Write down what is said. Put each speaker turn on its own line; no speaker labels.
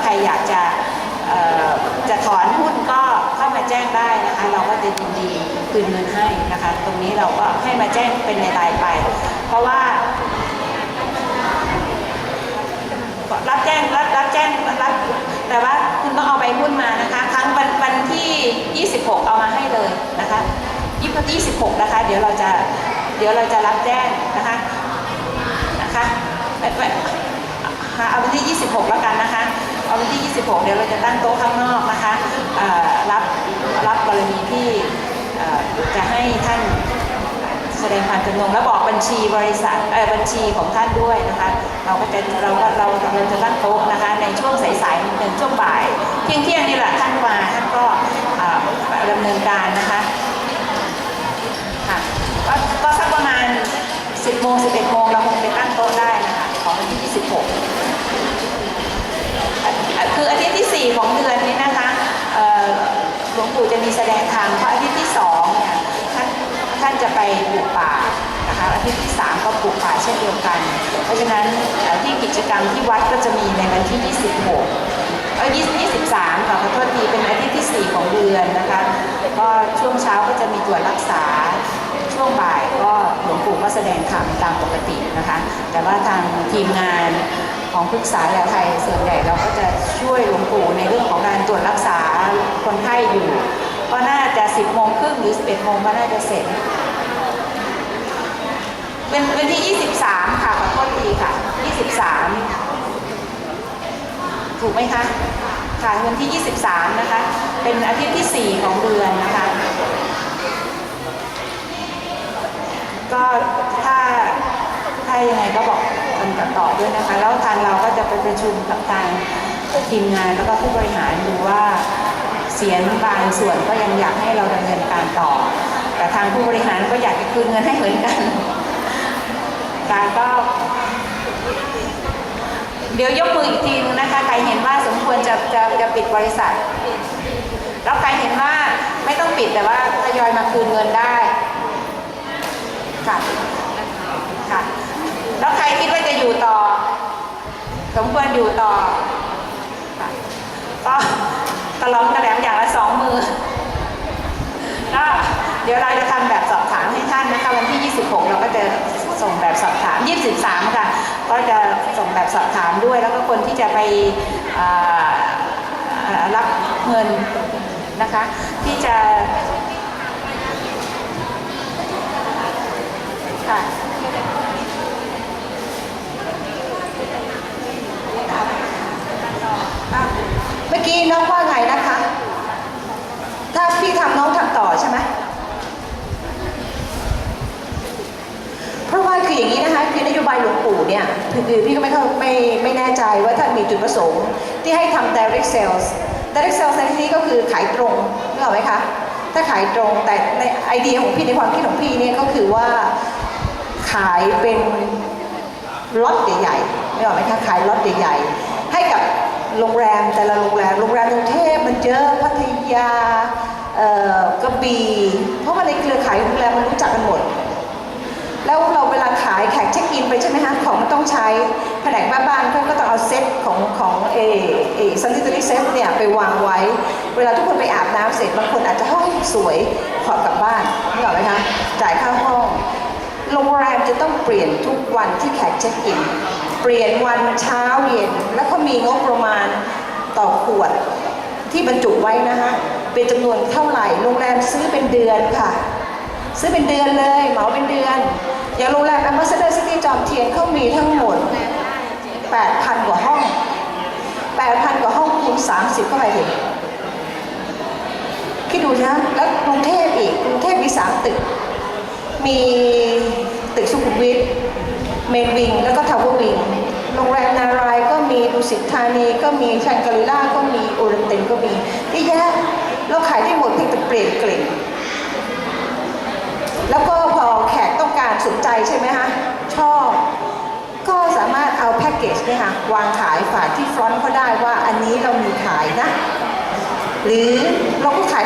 ใครอยากจะจะถอนหุ้นก็เข้ามาแจ้งได้นะคะ เราก็จะยินดีคืนเงินให้นะคะ ตรงนี้เราก็ให้มาแจ้งเป็นในรายไป เพราะว่า รับแจ้งรับรับแจ้งรับแต่ว่าคุณต้องเอาใบหุ้นมานะคะ ครั้งวันวันที่ 26 เอามาให้เลยนะคะ20 26นะคะ เดี๋ยวเราจะเดี๋ยวเราจะรับแจ้งนะคะนะคะเอาวันที่ 26 แล้วกันนะคะ วันที่ 26 เดี๋ยวเราจะตั้งโต๊ะข้างนอกนะคะรับรับกรณีที่จะให้ท่านแสดงความจำนงและบอกบัญชีบริษัทบัญชีของท่านด้วยนะคะ เราก็จะเราก็เราเราจะตั้งโต๊ะนะคะ ในช่วงสายๆหนึ่งช่วงบ่าย เที่ยงเที่ยงๆนี่แหละท่านมาท่านก็อ่าดำเนินการนะคะค่ะก็สักประมาณ 10โมง11โมงเราคงไปตั้งโต๊ะได้นะคะ ของวันที่ 26 คืออาทิตย์ที่ 4 ของเดือนนี้นะคะหลวงปู่จะมีแสดงธรรมเพราะอาทิตย์ที่2เนี่ยท่านท่านจะไปปลูกป่านะคะอาทิตย์ที่ 3 ก็ปลูกป่าเช่นเดียวกัน เพราะฉะนั้นที่กิจกรรมที่วัดก็จะมีในวันที่ 26เออ20 23ค่ะขอโทษทีเป็นอาทิตย์ที่ 4 ของเดือนนะคะก็ช่วงเช้าก็จะมีตรวจรักษาช่วงบ่ายก็หลวงปู่ก็แสดงธรรมตามปกตินะคะ แต่ว่าทางทีมงาน ของปรึกษายาไทยส่วนใหญ่เราก็จะช่วยหลวงปู่ในเรื่องของการตรวจรักษาคนไข้อยู่ ก็น่าจะ 10โมงครึ่งหรือ 11โมงก็น่าจะเสร็จเป็นวันที่ 23 ค่ะขอโทษทีค่ะ 23 ถูกไหมคะค่ะวันที่ 23 นะคะ เป็นอาทิตย์ที่ 4 ของเดือนนะคะ ก็ถ้า ถ้ายังไงก็บอกกันต่อด้วยนะคะ แล้วทางเราก็จะไปประชุมกับทางทีมงานแล้วก็ผู้บริหารดูว่าเสียงบางส่วนก็ยังอยากให้เราดำเนินการต่อ แต่ทางผู้บริหารก็อยากจะคืนเงินให้เหมือนกันการก็ เดี๋ยวยกมืออีกทีนึงนะคะใครเห็นว่าสมควรจะจะจะปิดบริษัทแล้วใครเห็นว่าไม่ต้องปิดแต่ว่าทยอยมาคืนเงินได้ค่ะ แล้วใครคิดว่าจะอยู่ต่อ สมควรอยู่ต่อก็ตะลอมกระแหลมอย่างละสองมือก็เดี๋ยวเราจะทำแบบสอบถามให้ท่านนะคะวันที่ 26 เราก็จะส่งแบบสอบถาม 23 ค่ะ ก็จะส่งแบบสอบถามด้วย แล้วก็คนที่จะไปรับเงินนะคะ ที่จะค่ะ
เมื่อ กี้น้องว่าไงนะคะ ถ้าพี่ทำน้องทำต่อใช่ไหมเพราะว่าคืออย่างนี้นะคะคือนโยบายหลวงปู่เนี่ยคือพี่ก็ไม่เข้าไม่ไม่แน่ใจว่าท่านมีจุดประสงค์ที่ให้ทำ direct sales direct sales ในที่นี้ก็คือขายตรงนึกออกไหมคะถ้าขายตรงแต่ในไอเดียของพี่ในความคิดของพี่เนี่ยก็คือว่าขายเป็นล็อตใหญ่ๆไม่ออกไหมคะขายล็อตใหญ่ๆให้กับ โรงแรมแต่ละโรงแรมโรงแรมกรุงเทพมันเยอะพัทยากระบี่เพราะว่าในเครือข่ายโรงแรมมันรู้จักกันหมด แล้วเราเวลาขายแขกเช็คอินไปใช่ไหมคะของมันต้องใช้แผนกบ้านบ้านเขาก็ต้องเอาเซ็ตของของเอเอซันติตอรี่เซ็ตเนี่ยไปวางไว้ เวลาทุกคนไปอาบน้ำเสร็จบางคนอาจจะห้องสวยขอกลับบ้านนึกออไหมคะจ่ายค่าห้อง โรงแรมจะต้องเปลี่ยนทุกวันที่แขกเช็คอิน เปลี่ยนวันเช้าเย็น แล้วก็มีงบประมาณต่อขวดที่บรรจุไว้นะคะเป็นจำนวนเท่าไหร่ โรงแรมซื้อเป็นเดือนค่ะ ซื้อเป็นเดือนเลยเหมาเป็นเดือน อย่างโรงแรม Ambassador City จอมเทียนเขามีทั้งหมด 8,000 กว่าห้อง 8,000 กว่าห้องคูณ30 เข้าไปถึงคิดดูนะ แล้วกรุงเทพอีก กรุงเทพมี 3 ตึก มี ตึกสุขุมวิทเมนวิง แล้วก็ทาวเวอร์วิง โรงแรมนารายก็มีดุสิตธานีก็มีชังกรีล่าก็มีโอเรนเตนก็มีเยอะแยะเราขายได้หมดเพียงแต่เปลี่ยนกลิ่นแล้วก็พอแขกต้องการสนใจใช่ไหมคะชอบ ก็สามารถเอาแพ็กเกจเนี่ยค่ะวางขายฝากที่ฟรอนต์เขาได้ว่าอันนี้เรามีขายนะ หรือเราก็ขาย